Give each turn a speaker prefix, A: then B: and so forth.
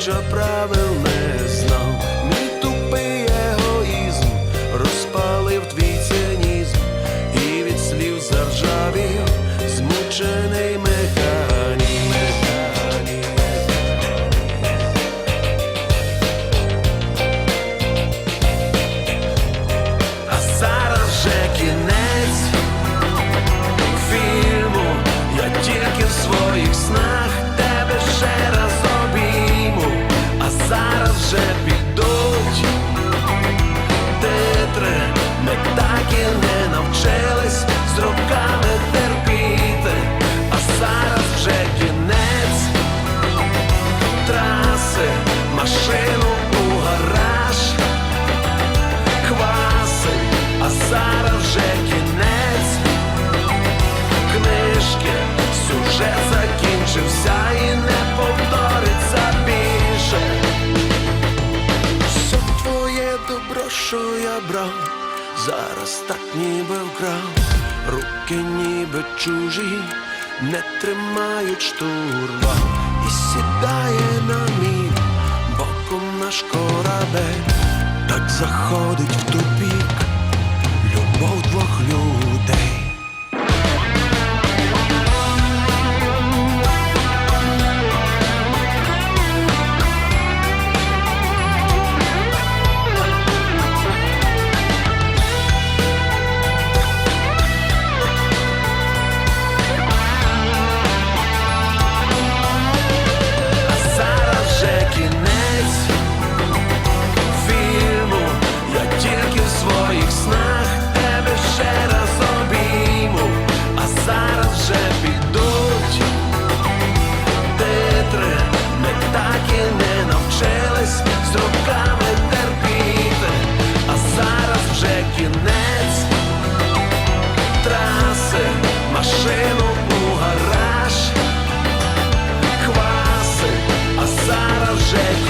A: хоча правил Вже підуть. Титри. Ми так і не навчились з руками терпіти, а зараз вже кінець. Траси, машину у гараж. Кваси, а зараз вже кінець. Книжки, що я брав, зараз так ніби вкрав, руки ніби чужі, не тримають штурва і сідає на мій боком наш корабель, так заходить в тупік, любов двох людей. траси, машину у гараж, Хваси, а зараз вже.